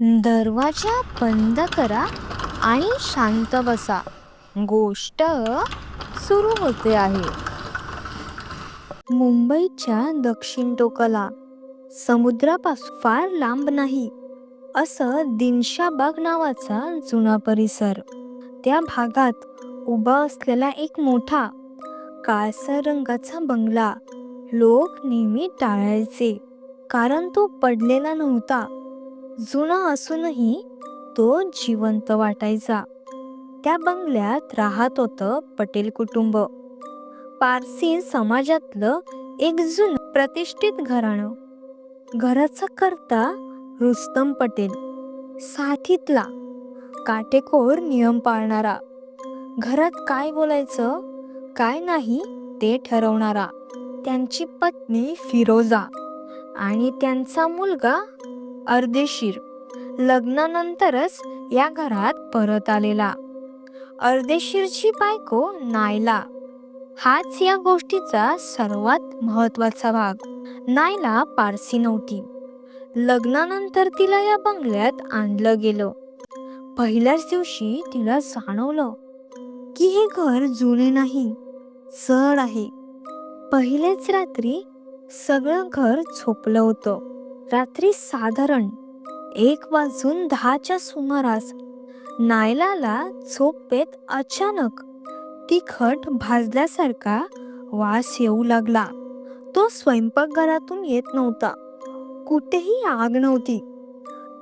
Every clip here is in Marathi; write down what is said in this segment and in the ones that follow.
दरवाजा बंद करा आणि शांत बसा. गोष्ट सुरू होते आहे. मुंबईच्या दक्षिण टोकाला समुद्रापासून फार लांब नाही असं दिनशाबाग नावाचा जुना परिसर. त्या भागात उभा असलेला एक मोठा काळसर रंगाचा बंगला लोक नेहमी टाळायचे कारण तो पडलेला नव्हता. जुना असूनही तो जिवंत वाटायचा. त्या बंगल्यात राहत होतं पटेल कुटुंब. पारसी समाजातलं एक जुन प्रतिष्ठित घराणं. घराचा करता रुस्तम पटेल. साथीतला काटेकोर नियम पाळणारा. घरात काय बोलायचं काय नाही ते ठरवणारा. त्यांची पत्नी फिरोजा आणि त्यांचा मुलगा अर्देशीर लग्नानंतरच या घरात परत आलेला. अर्देशीरची बायको नायला. हाच या गोष्टीचा सर्वात महत्त्वाचा भाग. नायला पारसी नव्हती. लग्नानंतर तिला या बंगल्यात आणलं गेलं. पहिल्याच दिवशी तिला जाणवलं की हे घर जुने नाही चढ आहे. पहिल्याच रात्री सगळं घर झोपलं होतं. रात्री साधारण एक वाजून दहाच्या सुमारास नायलाला झोपेत अचानक तिखट भाजल्यासारखा वास येऊ लागला. तो स्वयंपाकघरातून येत नव्हता. कुठेही आग नव्हती.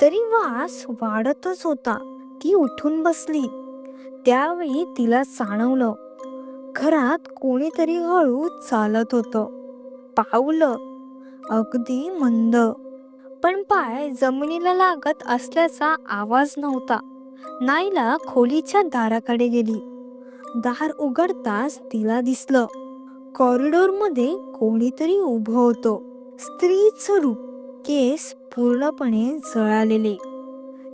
तरी वास वाढतच होता. ती उठून बसली. त्यावेळी तिला जाणवलं. घरात कोणीतरी हळू चालत होतं. पावलं. अगदी मंद. पण पाय जमिनीला लागत असल्याचा आवाज नव्हता. नाईला खोलीच्या दाराकडे गेली. दार उघडताच तिला दिसलं. कॉरिडोरमध्ये कोणीतरी उभं होतं. स्त्रीचं रूप केस पूर्णपणे जळालेले.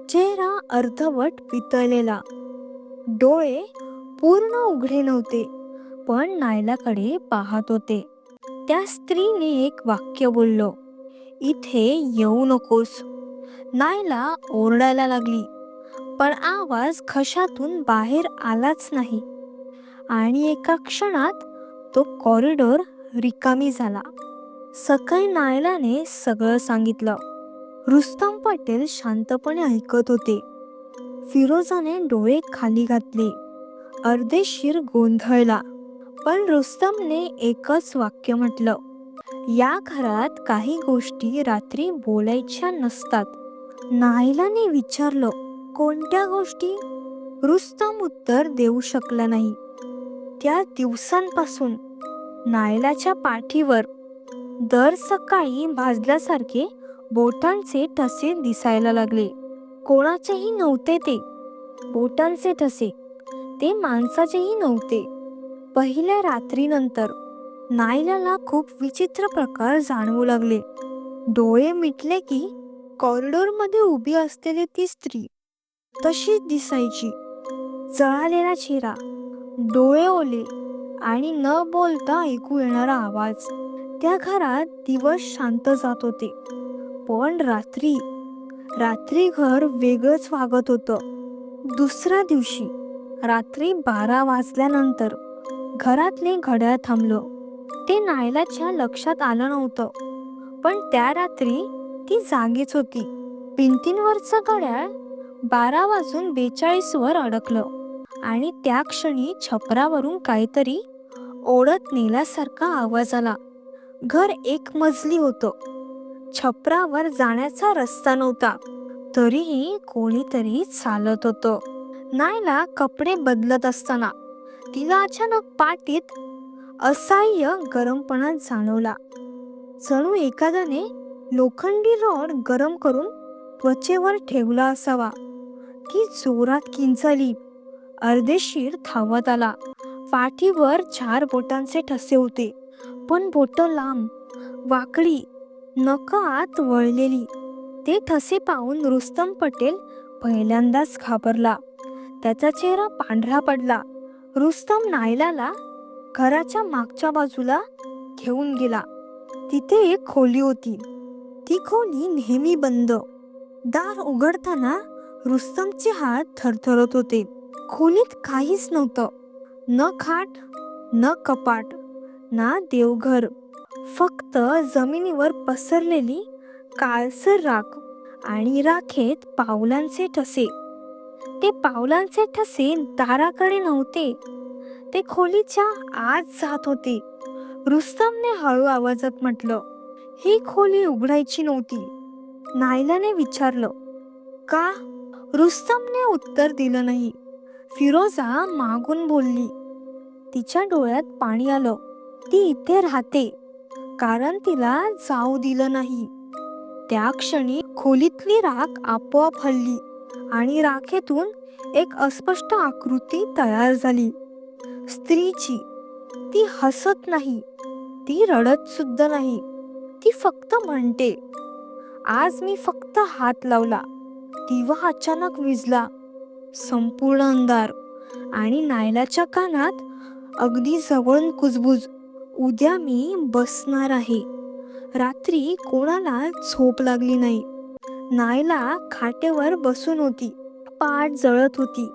चेहरा अर्धवट पितळलेला. डोळे पूर्ण उघडे नव्हते पण नायलाकडे पाहत होते. त्या स्त्रीने एक वाक्य बोललो. इथे येऊ नकोस. नायला ओरडायला लागली. पण आवाज खशातून बाहेर आलाच नाही. आणि एका क्षणात तो कॉरिडॉर रिकामी झाला. सकाळी नायलाने सगळं सांगितलं. रुस्तम पटेल शांतपणे ऐकत होते. फिरोजाने डोळे खाली घातले. अर्धेशीर गोंधळला. पण रुस्तमने एकच वाक्य म्हटलं. या घरात काही गोष्टी रात्री बोलायच्या नसतात. नायलाने विचारलं कोणत्या गोष्टी? रुस्तम उत्तर देऊ शकला नाही. त्या दिवसांपासून नायलाच्या पाठीवर दर सकाळी भाजल्यासारखे बोटांचे ठसे दिसायला लागले. कोणाचेही नव्हते ते. बोटांचे ठसे. ते माणसाचेही नव्हते. पहिल्या रात्रीनंतर नायलाला खूप विचित्र प्रकार जाणवू लागले. डोळे मिटले की कॉरिडॉरमध्ये उभी असलेली ती स्त्री तशीच दिसायची. जळालेला चेहरा डोळे ओले आणि न बोलता ऐकू येणारा आवाज. त्या घरात दिवस शांत जात होते. पण रात्री रात्री घर वेगळंच वागत होतं. दुसऱ्या दिवशी रात्री बारा वाजल्यानंतर घरातले घड्याळ थांबलं. ते नायलाच्या लक्षात आलं नव्हतं. पण त्या रात्री ती जागीच होती. भिंतींवरचं घड्याळ बारा वाजून बेचाळीस वर अडकलं. आणि त्या क्षणी छपरावरून काहीतरी ओढत नेल्यासारखा आवाज आला. घर एक मजली होतं. छपरावर जाण्याचा रस्ता नव्हता. तरीही कोणीतरी चालत होतं. नायला कपडे बदलत असताना तिला अचानक पाठीत असह्य गरमपणा जाणवला. जणू एखाद्याने लोखंडी रॉड गरम करून त्वचेवर ठेवला असावा की जोरात किंचाली अर्धेशीर धावत आला. पाठीवर चार बोटांचे ठसे होते पण बोट लांब वाकडी नकात वळलेली. ते ठसे पाहून रुस्तम पटेल पहिल्यांदाच घाबरला. त्याचा चेहरा पांढरा पडला. रुस्तम नायलाला घराच्या मागच्या बाजूला घेऊन गेला. तिथे एक खोली होती. ती खोली नेहमी बंद. दार उघडताना रुस्तमचे हात थरथरत होते. खोलीत काहीच नव्हतं. न खाट न कपाट ना देवघर. फक्त जमिनीवर पसरलेली काळसर राख आणि राखेत पावलांचे ठसे. ते पावलांचे ठसे दाराकडे नव्हते. ते खोलीच्या आत जात होते. रुस्तमने हळू आवाजात म्हटलं ही खोली उघडायची नव्हती. नायलाने विचारलं का? रुस्तमने उत्तर दिलं नाही. फिरोजा मागून बोलली तिच्या डोळ्यात पाणी आलं. ती इथे राहते कारण तिला जाऊ दिलं नाही. त्या क्षणी खोलीतली राख आपोआप हल्ली आणि राखेतून एक अस्पष्ट आकृती तयार झाली. स्त्रीची. ती हसत नाही. ती रडत सुद्धा नाही. ती फक्त म्हणते आज मी फक्त हात लावला. दिवा अचानक विजला. संपूर्ण अंधार. आणि नायलाच्या कानात अगदी जवळून कुजबुज. उद्या मी बसणार आहे. रात्री कोणाला झोप लागली नाही. नायला खाटेवर बसून होती. पाठ जळत होती.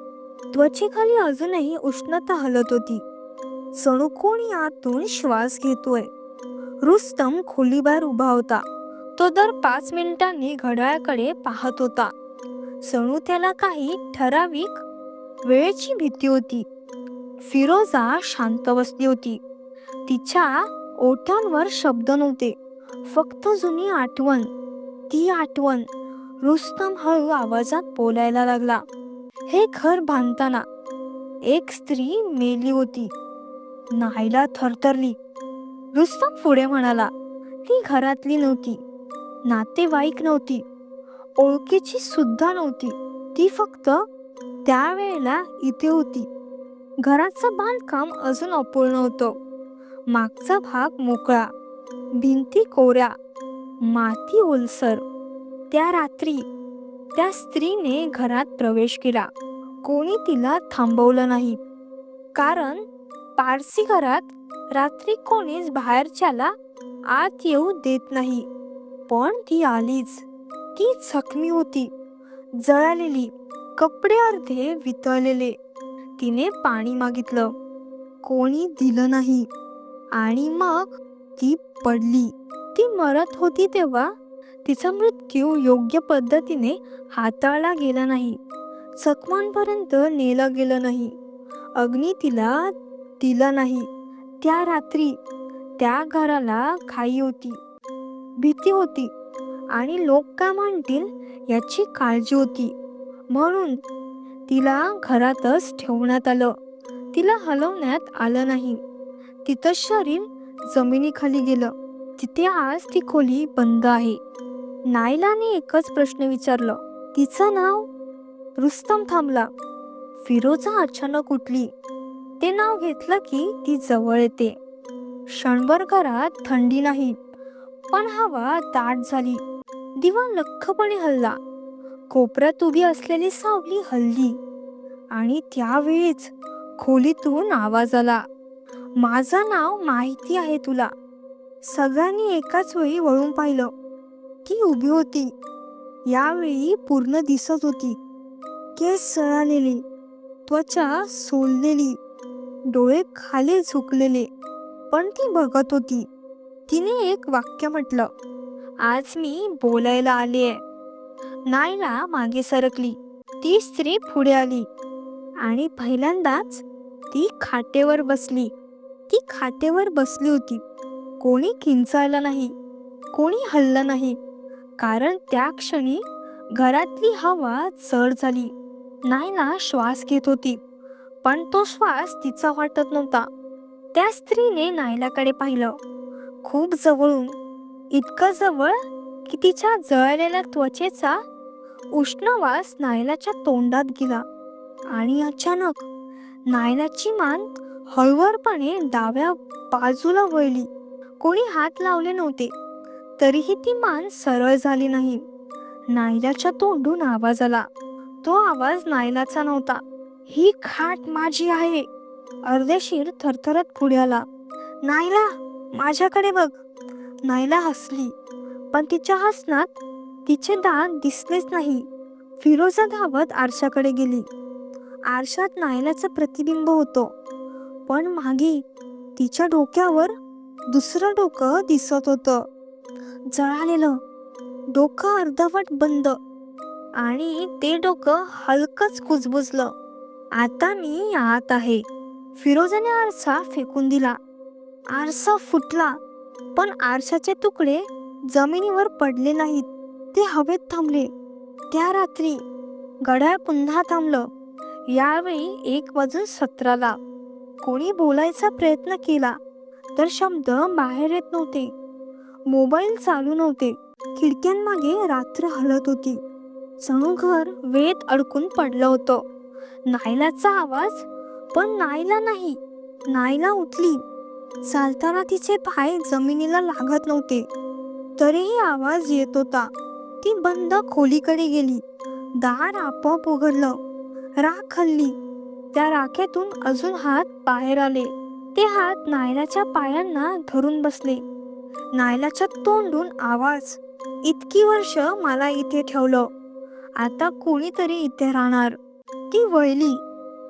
त्वचेखाली अजूनही उष्णता हलत होती. सणू कोणी आतून श्वास घेतोय? रुस्तम खोलीबाहेर उभा होता. तो दर पाच मिनिटांनी घड्याळाकडे पाहत होता. सणू त्याला काही ठराविक वेळेची भीती होती. फिरोजा शांत बसली होती. तिच्या ओठांवर शब्द नव्हते. फक्त जुनी आठवण. ती आठवण रुस्तम हळू आवाजात बोलायला लागला. हे घर बांधताना एक स्त्री मेली होती. नाहीला थरथरली. रुस्तम पुढे म्हणाला ती घरातली नव्हती. नातेवाईक नव्हती. ओळखीची सुद्धा नव्हती. ती फक्त त्यावेळेला इथे होती. घराचं बांधकाम अजून अपूर्ण होतं. मागचा भाग मोकळा. भिंती कोऱ्या. माती ओलसर. त्या रात्री त्या स्त्रीने घरात प्रवेश केला. कोणी तिला थांबवलं नाही. कारण पारसी घरात रात्री कोणीच बाहेरच्याला आत येऊ देत नाही. पण ती आलीच. ती जखमी होती. जळालेली. कपडे अर्धे वितळलेले. तिने पाणी मागितलं. कोणी दिलं नाही. आणि मग ती पडली. ती मरत होती तेव्हा तिचा मृत्यू योग्य पद्धतीने हाताळला गेला नाही. चकमांपर्यंत नेलं गेलं नाही. अग्नी तिला दिला नाही. त्या रात्री त्या घराला खाई होती. भीती होती आणि लोक काय म्हणतील याची काळजी होती. म्हणून तिला घरातच ठेवण्यात आलं. तिला हलवण्यात आलं नाही. तिचं शरीर जमिनीखाली गेलं. तिथे आज ती खोली बंद आहे. नायलाने एकच प्रश्न विचारलं. तिचं नाव? रुस्तम थांबला. फिरोजा अचानक उठली. ते नाव घेतलं की ती जवळ येते. क्षणभर घरात थंडी नाही पण हवा दाट झाली. दिवा लख्खपणे हल्ला. कोपऱ्यात उभी असलेली सावली हल्ली. आणि त्यावेळीच खोलीतून आवाज आला. माझं नाव माहिती आहे तुला. सगळ्यांनी एकाच वेळी वळून पाहिलं. ती उभी होती. यावेळी पूर्ण दिसत होती. केस सळालेली त्वचा सोललेली डोळे खाली झुकलेले पण ती बघत होती. तिने एक वाक्य म्हटलं आज मी बोलायला आली आहे नायला मागे सरकली. ती स्त्री पुढे आली आणि पहिल्यांदाच ती खाटेवर बसली. ती खाटेवर बसली होती. कोणी किंचायला नाही कोणी हल्लं नाही. कारण त्या क्षणी घरातली हवा चढ झाली. नायला श्वास घेत होती. पण तो श्वास तिचा वाटत नव्हता. त्या स्त्रीने नायलाकडे पाहिलं. खूप जवळून. इतकं जवळ की तिच्या जळलेल्या त्वचेचा उष्ण वास नायलाच्या तोंडात गेला. आणि अचानक नायलाची मान हळवरपणे डाव्या बाजूला वळली. कोणी हात लावले नव्हते. तरीही ती मान सरळ झाली नाही. नायलाच्या तोंडून आवाज आला. तो आवाज नायलाचा नव्हता. ही खाट माझी आहे. अर्धेशीर थरथरत पुढे आला. नायला माझ्याकडे बघ. नायला हसली. पण तिच्या हसण्यात तिचे दात दिसलेच नाही. फिरोजा धावत आरशाकडे गेली. आरशात नायलाचं प्रतिबिंब होतो. पण मागे तिच्या डोक्यावर दुसरं डोकं दिसत होतं. जळालेलं. डोकं अर्धवट बंद आणि ते डोकं हलकच कुजबुजलं. आता मी आत आहे. फिरोजाने आरसा फेकून दिला. आरसा फुटला पण आरशाचे तुकडे जमिनीवर पडले नाहीत. ते हवेत थांबले. त्या रात्री घड्याळ पुन्हा थांबलं. यावेळी एक वाजून सतराला. कोणी बोलायचा प्रयत्न केला तर शब्द बाहेर येत नव्हते. मोबाईल चालू नव्हते. खिडक्यांमागे रात्र हलत होती. जणू घर वेळेत अडकून पडलं होतं. नायलाचा आवाज पण नायला नाही. नायला उठली. चालताना तिचे पाय जमिनीला लागत नव्हते. तरीही आवाज येत होता. ती बंद खोलीकडे गेली. दार आपोआप उघडलं. राख हल्ली त्या राखेतून अजून हात बाहेर आले. ते हात नायलाच्या पायांना धरून बसले. नायलाच्या तोंडून आवाज. इतकी वर्ष मला इथे ठेवलं. आता कोणीतरी इथे राहणार. ती वळली.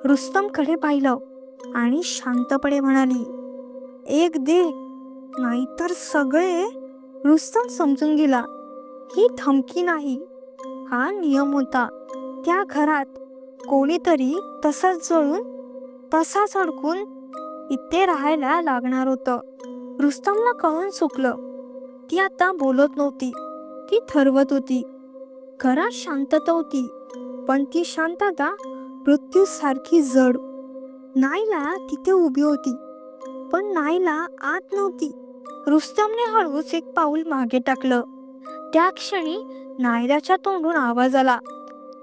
रुस्तमकडे पाहिलं. आणि शांतपणे म्हणाली एक दे. नाहीतर सगळे रुस्तम समजून गेला. ही धमकी नाही. हा नियम होता. त्या घरात कोणीतरी तसाच जळून तसाच अडकून इथे राहायला लागणार होतं. रुस्तमला कळून चुकलं. ती आता बोलत नव्हती. ती ठरवत होती. घरात शांतता होती पण ती शांतता मृत्यूसारखी जड. नाईला तिथे उभी होती पण नाईला आत नव्हती. रुस्तमने हळूच एक पाऊल मागे टाकलं. त्या क्षणी नायराच्या तोंडून आवाज आला.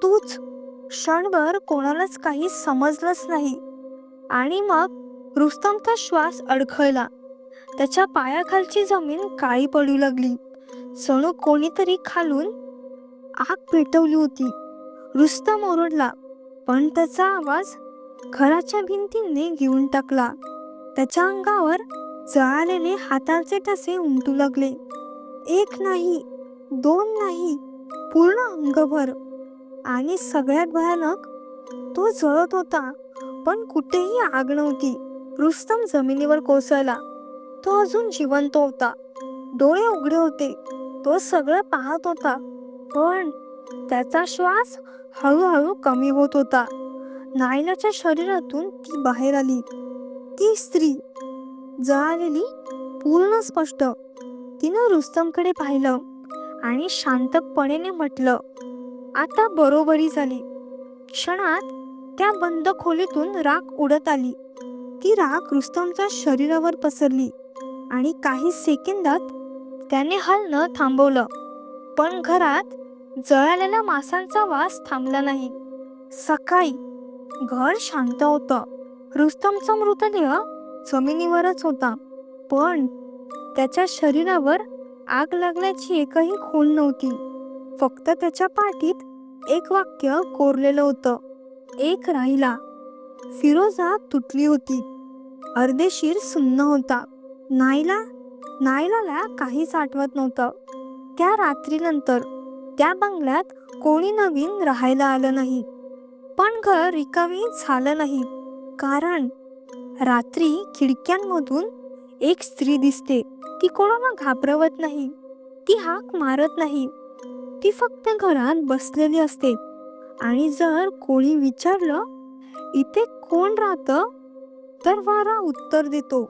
तूच. क्षणभर कोणालाच काही समजलंच नाही. आणि मग रुस्तमचा श्वास अडखळला. त्याच्या पायाखालची जमीन काळी पडू लागली. सणू कोणीतरी खालून आग पेटवली होती. रुस्तम ओरडला पण त्याचा आवाज घराच्या भिंतींनी घेऊन टाकला. त्याच्या अंगावर जळालेले हाताचे ठसे उमटू लागले. एक नाही दोन नाही पूर्ण अंगभर. आणि सगळ्यात भयानक तो जळत होता पण कुठेही आग नव्हती. रुस्तम जमिनीवर कोसळला. तो अजून जिवंत होता. डोळे उघडे होते. तो सगळं पाहत होता. पण त्याचा श्वास हळूहळू कमी होत होता. नायलाच्या शरीरातून ती बाहेर आली. ती स्त्री जळालेली पूर्ण स्पष्ट. तिनं रुस्तमकडे पाहिलं आणि शांतपणे म्हटलं आता बरोबरी झाली. क्षणात त्या बंद खोलीतून राख उडत आली. ती राख रुस्तमच्या शरीरावर पसरली. आणि काही सेकंदात त्याने हलणं थांबवलं. पण घरात जळालेल्या मासांचा वास थांबला नाही. सकाळी घर शांत होतं. रुस्तमचा मृतदेह जमिनीवरच होता. पण त्याच्या शरीरावर आग लागण्याची एकही खूण नव्हती. फक्त त्याच्या पाठीत एक वाक्य कोरलेलं होतं. एक राहिला. फिरोजा तुटली होती. अर्देशीर सुन्न होता. नाईला? नाईलाला काहीच आठवत नव्हतं. त्या रात्रीनंतर त्या बंगल्यात कोणी नवीन राहायला आलं नाही. पण घर रिकामी झालं नाही. कारण रात्री खिडक्यांमधून एक स्त्री दिसते. ती कोणाला घाबरवत नाही. ती हाक मारत नाही. ती फक्त घरात बसलेली असते. आणि जर कोणी विचारलं इथे कोण राहतं? तर वारा उत्तर देतो.